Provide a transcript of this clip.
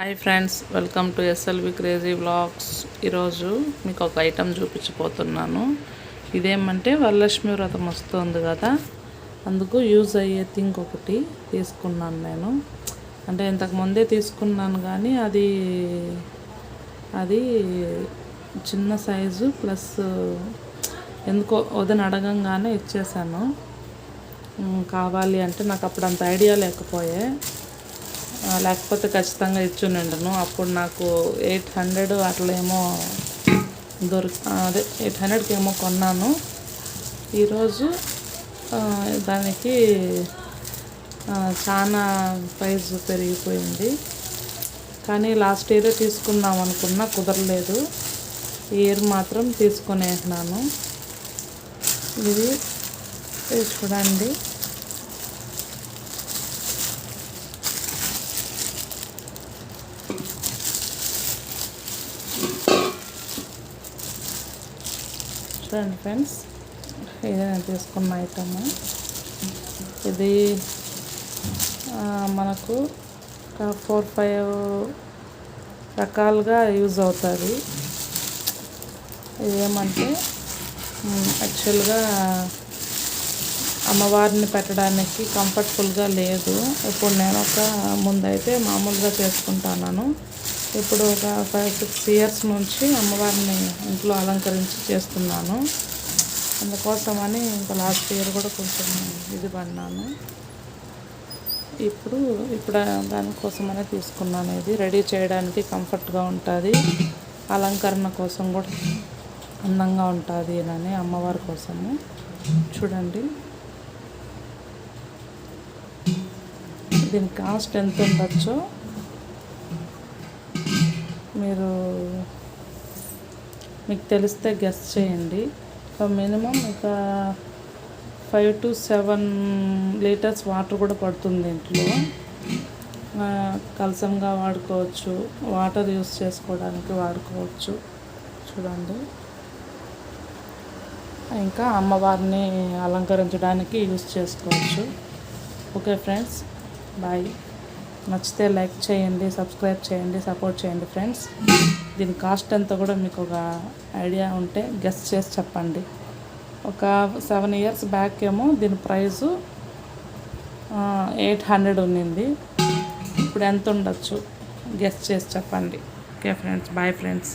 Hi friends welcome to SLV crazy blogs ఈరోజు మీకు ఒక ఐటెం చూపించబోతున్నాను. ఇదేమంటే వరలక్ష్మి వ్రతం వస్తుంది కదా. అందుకు యూజ్ అయ్యే థింగ్ ఒకటి తీసుకున్నాను నేను. అంటే ఇంతకు ముందే తీసుకున్నాను కానీ అది అది చిన్న సైజు ప్లస్ ఎందుకో వదిన అడగంగానే ఇచ్చేసాను కావాలి అంటే నాకు అప్పుడు అంత ఐడియా లేకపోయే. లేకపోతే ఖచ్చితంగా ఇచ్చుండను అప్పుడు నాకు ఎయిట్ హండ్రెడ్ అట్లేమో దొరికి అదే ఎయిట్ హండ్రెడ్కి ఏమో కొన్నాను. ఈరోజు దానికి చాలా ప్రైస్ పెరిగిపోయింది. కానీ లాస్ట్ ఇయర్ తీసుకుందాం అనుకున్నా కుదరలేదు. ఇయర్ మాత్రం తీసుకునేసినాను. ఇది చూడండి. చూడండి ఫ్రెండ్స్ ఇది నేను తీసుకున్న ఐటమ్ ఇది మనకు ఒక ఫోర్ ఫైవ్ రకాలుగా యూజ్ అవుతుంది ఇది ఏమంటే యాక్చువల్గా అమ్మవారిని పెట్టడానికి కంఫర్టబుల్గా లేదు ఇప్పుడు నేను ఒక ముందైతే మామూలుగా చేసుకుంటాను ఇప్పుడు ఒక ఫైవ్ సిక్స్ ఇయర్స్ నుంచి అమ్మవారిని ఇంట్లో అలంకరించి చేస్తున్నాను. అందుకోసమని ఇంకా లాస్ట్ ఇయర్ కూడా కొంచెం ఇది పడినాను. ఇప్పుడు ఇప్పుడు దానికోసమనే తీసుకున్నాను ఇది. రెడీ చేయడానికి కంఫర్ట్గా ఉంటుంది. అలంకరణ కోసం కూడా అందంగా ఉంటుంది అని అమ్మవారి కోసము. చూడండి. దీని కాస్ట్ ఎంత ఉండొచ్చో మీరు మీకు తెలిస్తే గెస్ చేయండి. మినిమం ఒక five to seven litres water కూడా పడుతుంది దీంట్లో కలసంగా వాడుకోవచ్చు. వాటర్ యూస్ చేసుకోవడానికి వాడుకోవచ్చు. చూడండి. ఇంకా అమ్మవారిని అలంకరించడానికి యూస్ చేసుకోవచ్చు. ఓకే ఫ్రెండ్స్ బాయ్ నచ్చితే లైక్ చేయండి సబ్స్క్రైబ్ చేయండి సపోర్ట్ చేయండి ఫ్రెండ్స్. దీని కాస్ట్ ఎంత కూడా మీకు ఒక ఐడియా ఉంటే గెస్ట్ చేసి చెప్పండి. ఒక సెవెన్ ఇయర్స్ బ్యాక్ ఏమో దీని ప్రైజు ఎయిట్ హండ్రెడ్ ఉన్నింది. ఇప్పుడు ఎంత ఉండొచ్చు? గెస్ట్ చేసి చెప్పండి. Okay friends bye friends.